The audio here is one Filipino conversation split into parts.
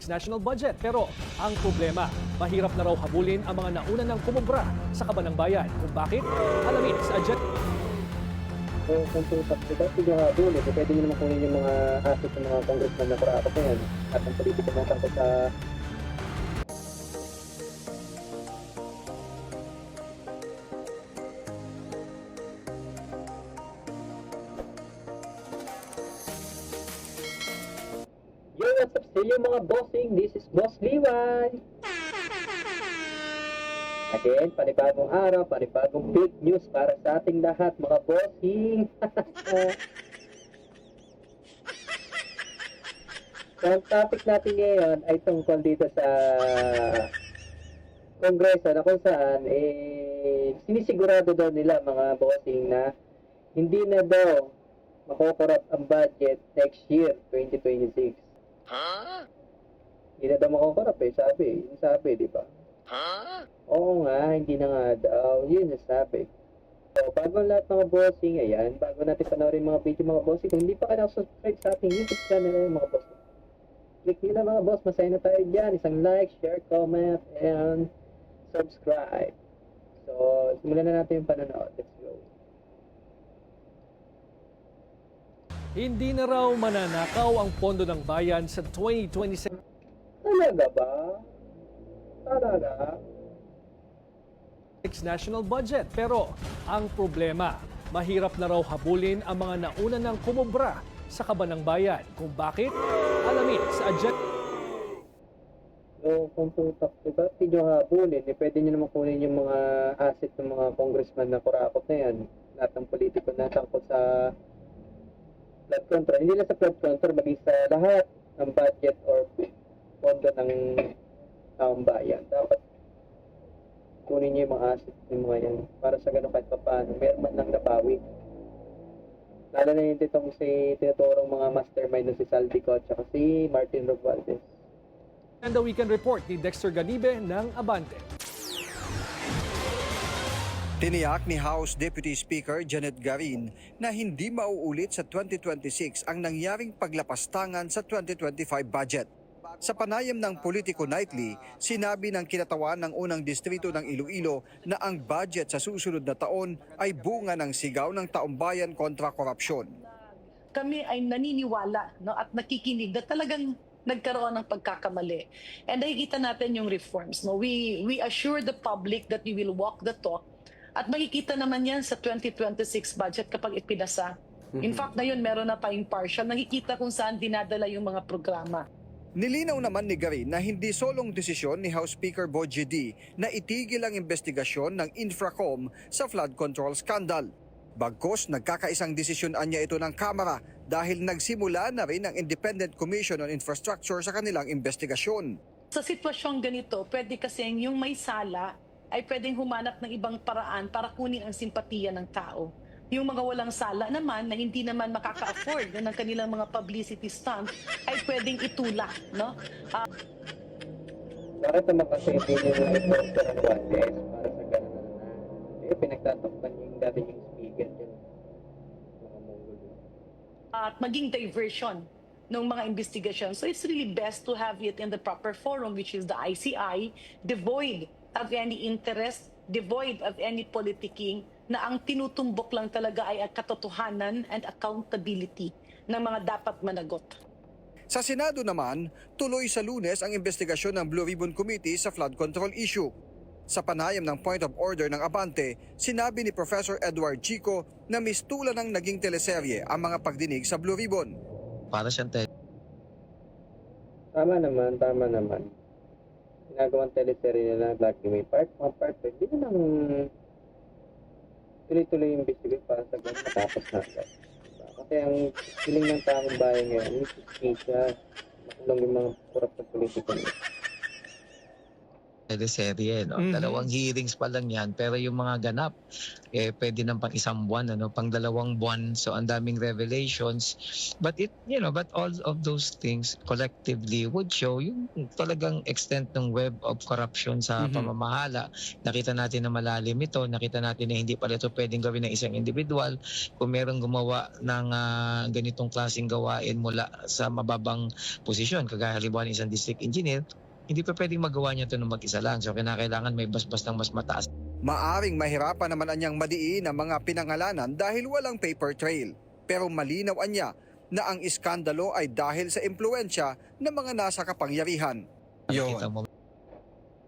2026 national budget. Pero ang problema, mahirap na raw habulin ang mga nauna ng kumubra sa kaban ng bayan. Kung bakit? Alamin sa agenda. kung kung tutak diba, hindi nga eh, pwede nyo naman kunin yung mga asset ng mga congressman na kurakot na yan at ang politiko na tangkot sa Inyo mga bossing? This is Boss Liwan! Again, panibagong araw, panibagong big news para sa ating lahat, mga bossing. so, ang topic natin ngayon ay tungkol dito sa kongreso na kung saan eh, sinisigurado daw nila mga bossing na hindi na daw makokorap ang budget next year, 2026. Hindi na daw makokorap eh, sabi. Yung sabi, di ba? Oo nga, hindi na nga daw. Yun yung sabi. So, bago ang lahat mga bossing, ayan, bago natin panoorin mga video mga bossing, kung hindi pa kayo subscribe sa ating YouTube channel ay mga boss. Click na mga boss, masaya na tayo dyan. Isang like, share, comment, and subscribe. So, simulan na natin yung panonood. Let's go. Hindi na raw mananakaw ang pondo ng bayan sa 2026 Talaga ba? Talaga? national budget. Pero ang problema, mahirap na raw habulin ang mga nauna ng kumubra sa kaban ng bayan. Kung bakit? Alamin sa agenda. So, kung tutak, diba, hindi nyo habulin, eh, pwede nyo naman kunin yung mga asset ng mga congressman na kurakot na yan. Lahat ng politiko na tangkot sa flood control. Hindi lang sa flood control, maging sa lahat ng budget or pondo ng taong bayan. Dapat kunin nyo yung mga asset ng mga yan para sa ganun kahit pa paano, meron man lang nabawi. Lalo na yung itong si tinuturong mga mastermind na si Saldico at saka si Martin Romualdez. And the Weekend Report ni Dexter Ganibe ng Abante. Tiniyak ni House Deputy Speaker Janet Garin na hindi mauulit sa 2026 ang nangyaring paglapastangan sa 2025 budget. Sa panayam ng Politico Nightly, sinabi ng kinatawan ng unang distrito ng Iloilo na ang budget sa susunod na taon ay bunga ng sigaw ng taumbayan kontra korupsyon. kami ay naniniwala no, at nakikinig na talagang nagkaroon ng pagkakamali. And nakikita natin yung reforms. No? We, we assure the public that we will walk the talk at makikita naman yan sa 2026 budget kapag ipinasa. In fact, ngayon meron na tayong partial. Nakikita kung saan dinadala yung mga programa. Nilinaw naman ni Garin na hindi solong desisyon ni House Speaker Boje D na itigil ang investigasyon ng Infracom sa flood control scandal. Bagkos nagkakaisang desisyon anya ito ng Kamara dahil nagsimula na rin ang Independent Commission on Infrastructure sa kanilang investigasyon. Sa sitwasyong ganito, pwede kasing yung may sala ay pwedeng humanap ng ibang paraan para kunin ang simpatiya ng tao. Yung mga walang sala naman na hindi naman makaka-afford ng kanilang mga publicity stunt ay pwedeng itulak, no? Ah, Bakit naman kasi hindi nyo na i-poster ang Juanes para sa ganun na? Eh, pinagtatakpan yung dati yung speaker dyan. Mga Mongol. at maging diversion ng mga investigation. So it's really best to have it in the proper forum, which is the ICI, devoid of any interest, devoid of any politicking, na ang tinutumbok lang talaga ay ang katotohanan and accountability ng mga dapat managot. Sa Senado naman, tuloy sa lunes ang investigasyon ng Blue Ribbon Committee sa flood control issue. Sa panayam ng point of order ng Abante, sinabi ni Professor Edward Chico na mistulan ng naging teleserye ang mga pagdinig sa Blue Ribbon. Para siyang te- Tama naman, tama naman. Ginagawang teleserye nila lagi may part 1, part 2. Hindi na lang tuloy-tuloy yung investigate para sa ganun matapos na agad. Kasi ang feeling ng taong bayan ngayon, yung justisya, makulong yung mga korap na politiko nila. Teleserye. No? Mhm. Dalawang hearings pa lang yan. Pero yung mga ganap, eh, pwede nang pang isang buwan, ano? pang dalawang buwan. So, ang daming revelations. But it, you know, but all of those things collectively would show yung talagang extent ng web of corruption sa Mhm. pamamahala. Nakita natin na malalim ito. Nakita natin na hindi pala ito pwedeng gawin ng isang individual. Kung merong gumawa ng ah, ganitong klaseng gawain mula sa mababang posisyon, kagaya halimbawa ng isang district engineer, hindi pa pwedeng magawa niya ito ng mag-isa lang. So, kinakailangan may basbas ng mas mataas Maaring mahirapan naman anyang madiin ang mga pinangalanan dahil walang paper trail. Pero malinaw anya na ang iskandalo ay dahil sa impluensya ng mga nasa kapangyarihan. Mo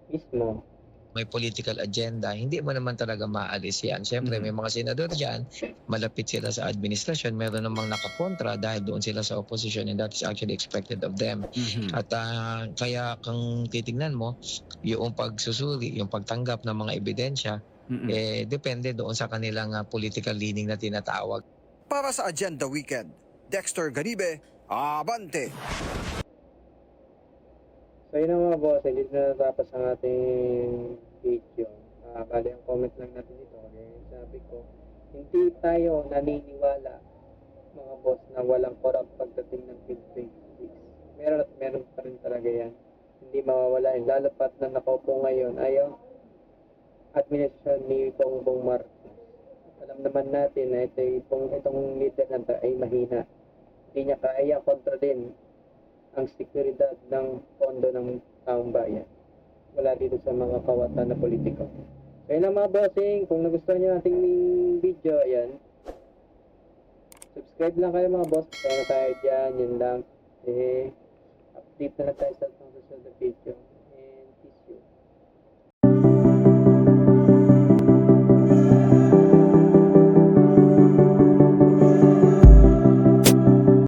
Mismo. May political agenda, hindi mo naman talaga maalis yan. Siyempre, Mhm. may mga senador dyan, malapit sila sa administrasyon, meron namang nakakontra dahil doon sila sa opposition and that is actually expected of them. At ah, kaya kung titingnan mo, yung pagsusuri, yung pagtanggap ng mga ebidensya, eh, depende doon sa kanilang ah, political leaning na tinatawag. Para sa Agenda Weekend, Dexter Ganibe, Abante! So yun mga boss, hindi na natapos ang ating video. Ah, bali, ang comment lang natin dito. Eh, sabi ko, hindi tayo naniniwala mga boss na walang corrupt pagdating ng 2026. Meron at meron pa rin talaga yan. Hindi mawawala yun. Lalo pat na nakaupo ngayon ay ang administrasyon ni Bongbong Marcos. Alam naman natin na ito, itong, itong leader na ay mahina. Hindi niya kaya kontra din ang seguridad ng pondo ng taong bayan wala dito sa mga kawatan na politiko. Yun lang mga bossing, kung nagustuhan nyo ating video, ayan, subscribe lang kayo mga boss, kaya na tayo dyan, yun lang. Eh, update na lang tayo sa susunod na video.